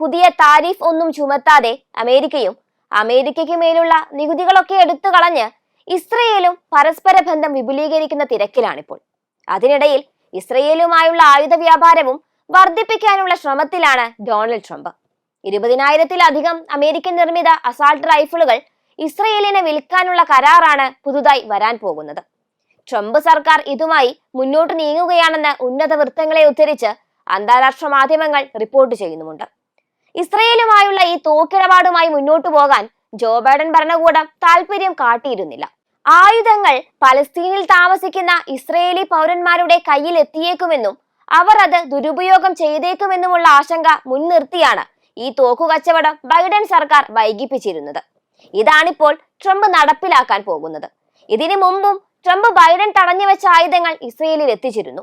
പുതിയ താരിഫ് ഒന്നും ചുമത്താതെ അമേരിക്കയും അമേരിക്കയ്ക്ക് മേലുള്ള നികുതികളൊക്കെ എടുത്തു കളഞ്ഞ് ഇസ്രയേലും പരസ്പര ബന്ധം വിപുലീകരിക്കുന്ന തിരക്കിലാണിപ്പോൾ. അതിനിടയിൽ ഇസ്രയേലുമായുള്ള ആയുധ വ്യാപാരവും വർദ്ധിപ്പിക്കാനുള്ള ശ്രമത്തിലാണ് ഡൊണാൾഡ് ട്രംപ്. ഇരുപതിനായിരത്തിലധികം അമേരിക്കൻ നിർമ്മിത അസാൾട്ട് റൈഫിളുകൾ ഇസ്രയേലിന് വിൽക്കാനുള്ള കരാറാണ് പുതുതായി വരാൻ പോകുന്നത്. ട്രംപ് സർക്കാർ ഇതുമായി മുന്നോട്ട് നീങ്ങുകയാണെന്ന് ഉന്നത വൃത്തങ്ങളെ ഉദ്ധരിച്ച് അന്താരാഷ്ട്ര മാധ്യമങ്ങൾ റിപ്പോർട്ട് ചെയ്യുന്നുമുണ്ട്. ഇസ്രയേലുമായുള്ള ഈ തോക്കിടപാടുമായി മുന്നോട്ടു പോകാൻ ജോ ബൈഡൻ ഭരണകൂടം താല്പര്യം കാട്ടിയിരുന്നില്ല. ആയുധങ്ങൾ പലസ്തീനിൽ താമസിക്കുന്ന ഇസ്രയേലി പൗരന്മാരുടെ കയ്യിൽ എത്തിയേക്കുമെന്നും അവർ അത് ദുരുപയോഗം ചെയ്തേക്കുമെന്നുമുള്ള ആശങ്ക മുൻനിർത്തിയാണ് ഈ തോക്കു കച്ചവടം ബൈഡൻ സർക്കാർ വൈകിപ്പിച്ചിരുന്നത്. ഇതാണിപ്പോൾ ട്രംപ് നടപ്പിലാക്കാൻ പോകുന്നത്. ഇതിനു മുമ്പും ട്രംപ് ബൈഡൻ തടഞ്ഞു വെച്ച ആയുധങ്ങൾ ഇസ്രയേലിൽ എത്തിച്ചിരുന്നു.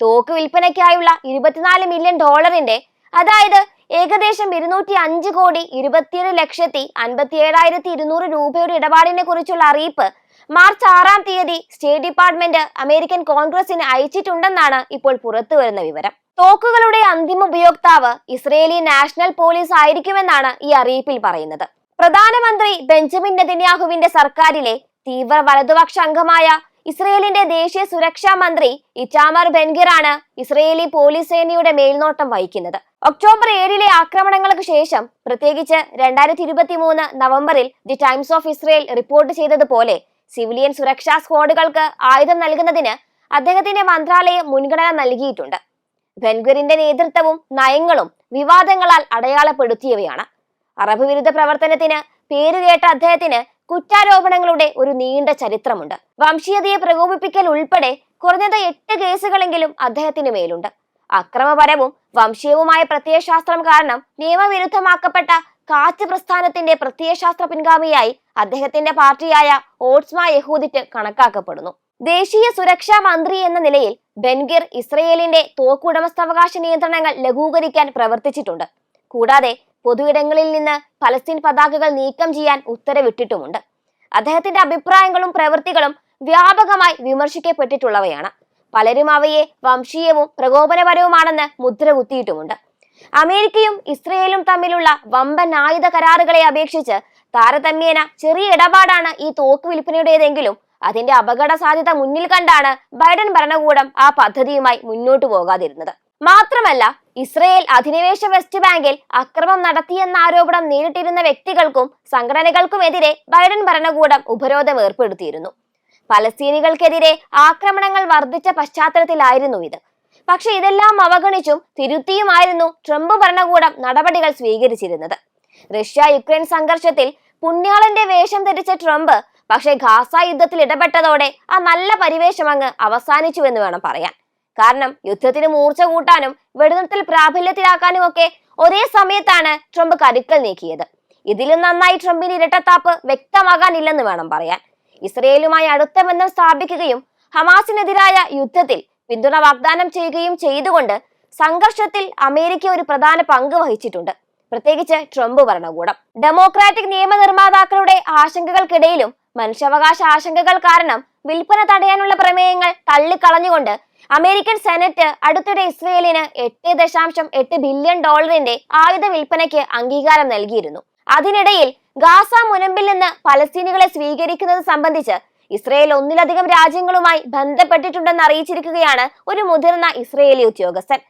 തോക്ക് വിൽപ്പനയ്ക്കായുള്ള ഇരുപത്തിനാല് മില്യൺ ഡോളറിന്റെ അതായത് ഏകദേശം ഇരുന്നൂറ്റി അഞ്ച് കോടി ഇരുപത്തിയേഴ് ലക്ഷത്തി അൻപത്തി ഏഴായിരത്തി ഇരുന്നൂറ് രൂപയുടെ ഇടപാടിനെ കുറിച്ചുള്ള അറിയിപ്പ് മാർച്ച് ആറാം തീയതി സ്റ്റേറ്റ് ഡിപ്പാർട്ട്മെന്റ് അമേരിക്കൻ കോൺഗ്രസിന് അയച്ചിട്ടുണ്ടെന്നാണ് ഇപ്പോൾ പുറത്തു വരുന്ന വിവരം. തോക്കുകളുടെ അന്തിമ ഉപയോക്താവ് ഇസ്രയേലി നാഷണൽ പോലീസ് ആയിരിക്കുമെന്നാണ് ഈ അറിയിപ്പിൽ പറയുന്നത്. പ്രധാനമന്ത്രി ബെഞ്ചമിൻ നെതന്യാഹുവിന്റെ സർക്കാരിലെ തീവ്ര വലതുപക്ഷ അംഗമായ ഇസ്രയേലിന്റെ ദേശീയ സുരക്ഷാ മന്ത്രി ഇറ്റാമർ ബെൻഗിറാണ് ഇസ്രയേലി പോലീസ് സേനയുടെ മേൽനോട്ടം വഹിക്കുന്നത്. ഒക്ടോബർ ഏഴിലെ ആക്രമണങ്ങൾക്ക് ശേഷം പ്രത്യേകിച്ച് രണ്ടായിരത്തി ഇരുപത്തി മൂന്ന് നവംബറിൽ The Times of Israel report ചെയ്തതുപോലെ സിവിലിയൻ സുരക്ഷാ സ്ക്വാഡുകൾക്ക് ആയുധം നൽകുന്നതിന് അദ്ദേഹത്തിന്റെ മന്ത്രാലയം മുൻഗണന നൽകിയിട്ടുണ്ട്. ബെൻഗറിന്റെ നേതൃത്വവും നയങ്ങളും വിവാദങ്ങളാൽ അടയാളപ്പെടുത്തിയവയാണ്. അറബ് വിരുദ്ധ പ്രവർത്തനത്തിന് പേരുകേട്ട അദ്ദേഹത്തിന് കുറ്റാരോപണങ്ങളുടെ ഒരു നീണ്ട ചരിത്രമുണ്ട്. വംശീയതയെ പ്രകോപിപ്പിക്കൽ ഉൾപ്പെടെ കുറഞ്ഞത് എട്ട് കേസുകളെങ്കിലും അദ്ദേഹത്തിന് മേലുണ്ട്. അക്രമപരവും വംശീയവുമായ പ്രത്യയശാസ്ത്രം കാരണം നിയമവിരുദ്ധമാക്കപ്പെട്ട കാറ്റ് പ്രസ്ഥാനത്തിന്റെ പ്രത്യയശാസ്ത്ര പിൻഗാമിയായി അദ്ദേഹത്തിന്റെ പാർട്ടിയായ ഓട്സ്മ യഹൂദിറ്റ് കണക്കാക്കപ്പെടുന്നു. ദേശീയ സുരക്ഷാ മന്ത്രി എന്ന നിലയിൽ ബെൻഗിർ ഇസ്രയേലിന്റെ തോക്കുടമസ്ഥാവകാശ നിയന്ത്രണങ്ങൾ ലഘൂകരിക്കാൻ പ്രവർത്തിച്ചിട്ടുണ്ട്. കൂടാതെ പൊതുയിടങ്ങളിൽ നിന്ന് പലസ്തീൻ പതാകകൾ നീക്കം ചെയ്യാൻ ഉത്തരവിട്ടിട്ടുമുണ്ട്. അദ്ദേഹത്തിന്റെ അഭിപ്രായങ്ങളും പ്രവൃത്തികളും വ്യാപകമായി വിമർശിക്കപ്പെട്ടിട്ടുള്ളവയാണ്. പലരും അവയെ വംശീയവും പ്രകോപനപരവുമാണെന്ന് മുദ്ര കുത്തിയിട്ടുമുണ്ട്. അമേരിക്കയും ഇസ്രയേലും തമ്മിലുള്ള വമ്പൻ ആയുധ കരാറുകളെ അപേക്ഷിച്ച് താരതമ്യേന ചെറിയ ഇടപാടാണ് ഈ തോക്ക് വിൽപ്പനയുടേതെങ്കിലും അതിന്റെ അപകട സാധ്യത മുന്നിൽ കണ്ടാണ് ബൈഡൻ ഭരണകൂടം ആ പദ്ധതിയുമായി മുന്നോട്ടു പോകാതിരുന്നത്. മാത്രമല്ല ഇസ്രയേൽ അധിനിവേശ വെസ്റ്റ് ബാങ്കിൽ അക്രമം നടത്തിയെന്ന ആരോപണം നേരിട്ടിരുന്ന വ്യക്തികൾക്കും സംഘടനകൾക്കുമെതിരെ ബൈഡൻ ഭരണകൂടം ഉപരോധം ഏർപ്പെടുത്തിയിരുന്നു. പലസ്തീനികൾക്കെതിരെ ആക്രമണങ്ങൾ വർദ്ധിച്ച പശ്ചാത്തലത്തിലായിരുന്നു ഇത്. പക്ഷേ ഇതെല്ലാം അവഗണിച്ചും തിരുത്തിയുമായിരുന്നു ട്രംപ് ഭരണകൂടം നടപടികൾ സ്വീകരിച്ചിരുന്നത്. റഷ്യ യുക്രൈൻ സംഘർഷത്തിൽ പുണ്യാളന്റെ വേഷം ധരിച്ച ട്രംപ് പക്ഷേ ഖാസ യുദ്ധത്തിൽ ഇടപെട്ടതോടെ ആ നല്ല പരിവേഷം അങ്ങ് അവസാനിച്ചുവെന്ന് വേണം പറയാൻ. കാരണം യുദ്ധത്തിന് മൂർച്ച കൂട്ടാനും വെടിനിർത്തൽ പ്രാബല്യത്തിലാക്കാനും ഒക്കെ ഒരേ സമയത്താണ് ട്രംപ് കരുക്കൽ നീക്കിയത്. ഇതിലും നന്നായി ട്രംപിന് ഇരട്ടത്താപ്പ് വ്യക്തമാകാനില്ലെന്ന് വേണം പറയാൻ. ഇസ്രയേലുമായി അടുത്ത ബന്ധം സ്ഥാപിക്കുകയും ഹമാസിനെതിരായ യുദ്ധത്തിൽ പിന്തുണ വാഗ്ദാനം ചെയ്യുകയും ചെയ്തുകൊണ്ട് സംഘർഷത്തിൽ അമേരിക്ക ഒരു പ്രധാന പങ്ക് വഹിച്ചിട്ടുണ്ട്. പ്രത്യേകിച്ച് ട്രംപ് ഭരണകൂടം. ഡെമോക്രാറ്റിക് നിയമനിർമ്മാതാക്കളുടെ ആശങ്കകൾക്കിടയിലും മനുഷ്യാവകാശ ആശങ്കകൾ കാരണം വിൽപ്പന തടയാനുള്ള പ്രമേയങ്ങൾ തള്ളിക്കളഞ്ഞുകൊണ്ട് അമേരിക്കൻ സെനറ്റ് അടുത്തിടെ ഇസ്രയേലിന് എട്ട് ദശാംശം എട്ട് ബില്യൺ ഡോളറിന്റെ ആയുധ വിൽപ്പനയ്ക്ക് അംഗീകാരം നൽകിയിരുന്നു. അതിനിടയിൽ ഗാസ മുനമ്പിൽ നിന്ന് പലസ്തീനികളെ സ്വീകരിക്കുന്നത് സംബന്ധിച്ച് ഇസ്രയേൽ ഒന്നിലധികം രാജ്യങ്ങളുമായി ബന്ധപ്പെട്ടിട്ടുണ്ടെന്ന് അറിയിച്ചിരിക്കുകയാണ് ഒരു മുതിർന്ന ഇസ്രയേലി ഉദ്യോഗസ്ഥൻ.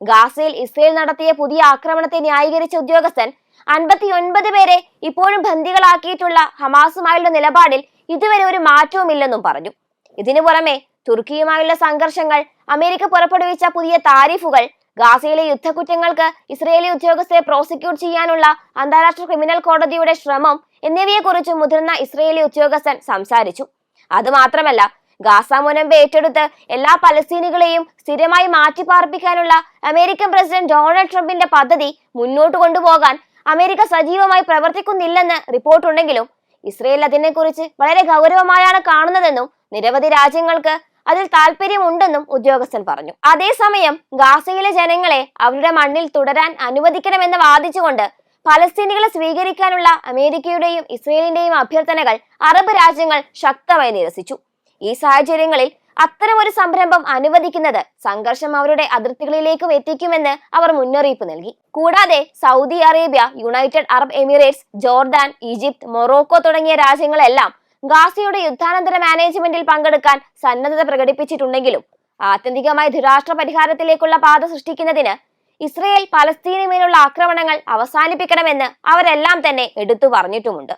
ഗാസയിൽ ഇസ്രയേൽ നടത്തിയ പുതിയ ആക്രമണത്തെ ന്യായീകരിച്ച ഉദ്യോഗസ്ഥൻ അൻപത്തി ഒൻപത് പേരെ ഇപ്പോഴും ബന്ദികളാക്കിയിട്ടുള്ള ഹമാസുമായുള്ള നിലപാടിൽ ഇതുവരെ ഒരു മാറ്റവുമില്ലെന്നും പറഞ്ഞു. ഇതിനു പുറമെ തുർക്കിയുമായുള്ള സംഘർഷങ്ങൾ അമേരിക്ക പുറപ്പെടുവിച്ച പുതിയ താരിഫുകൾ ഗാസയിലെ യുദ്ധക്കുറ്റങ്ങൾക്ക് ഇസ്രയേലി ഉദ്യോഗസ്ഥരെ പ്രോസിക്യൂട്ട് ചെയ്യാനുള്ള അന്താരാഷ്ട്ര ക്രിമിനൽ കോടതിയുടെ ശ്രമം എന്നിവയെക്കുറിച്ചും മുതിർന്ന ഇസ്രയേലി ഉദ്യോഗസ്ഥൻ സംസാരിച്ചു. അതുമാത്രമല്ല ഗാസ മുനമ്പ് ഏറ്റെടുത്ത് എല്ലാ പലസ്തീനികളെയും സ്ഥിരമായി മാറ്റിപ്പാർപ്പിക്കാനുള്ള അമേരിക്കൻ പ്രസിഡന്റ് ഡൊണാൾഡ് ട്രംപിന്റെ പദ്ധതി മുന്നോട്ട് കൊണ്ടുപോകാൻ അമേരിക്ക സജീവമായി പ്രവർത്തിക്കുന്നില്ലെന്ന് റിപ്പോർട്ടുണ്ടെങ്കിലും ഇസ്രയേൽ അതിനെക്കുറിച്ച് വളരെ ഗൗരവമായാണ് കാണുന്നതെന്നും നിരവധി രാജ്യങ്ങൾക്ക് അതിൽ താല്പര്യമുണ്ടെന്നും ഉദ്യോഗസ്ഥൻ പറഞ്ഞു. അതേസമയം ഗാസയിലെ ജനങ്ങളെ അവരുടെ മണ്ണിൽ തുടരാൻ അനുവദിക്കണമെന്ന് വാദിച്ചുകൊണ്ട് പലസ്തീനികളെ സ്വീകരിക്കാനുള്ള അമേരിക്കയുടെയും ഇസ്രയേലിന്റെയും അഭ്യർത്ഥനകൾ അറബ് രാജ്യങ്ങൾ ശക്തമായി നിരസിച്ചു. ഈ സാഹചര്യങ്ങളിൽ അത്തരമൊരു സംരംഭം അനുവദിക്കുന്നത് സംഘർഷം അവരുടെ അതിർത്തികളിലേക്കും എത്തിക്കുമെന്ന് അവർ മുന്നറിയിപ്പ് നൽകി. കൂടാതെ Saudi Arabia United Arab Emirates Jordan Egypt Morocco തുടങ്ങിയ രാജ്യങ്ങളെല്ലാം ഗാസയുടെ യുദ്ധാനന്തര മാനേജ്മെന്റിൽ പങ്കെടുക്കാൻ സന്നദ്ധത പ്രകടിപ്പിച്ചിട്ടുണ്ടെങ്കിലും ആത്യന്തികമായി ധുരാഷ്ട്ര പരിഹാരത്തിലേക്കുള്ള പാത സൃഷ്ടിക്കുന്നതിന് ഇസ്രയേൽ പലസ്തീനുമേലുള്ള ആക്രമണങ്ങൾ അവസാനിപ്പിക്കണമെന്ന് അവരെല്ലാം തന്നെ എടുത്തു പറഞ്ഞിട്ടുമുണ്ട്.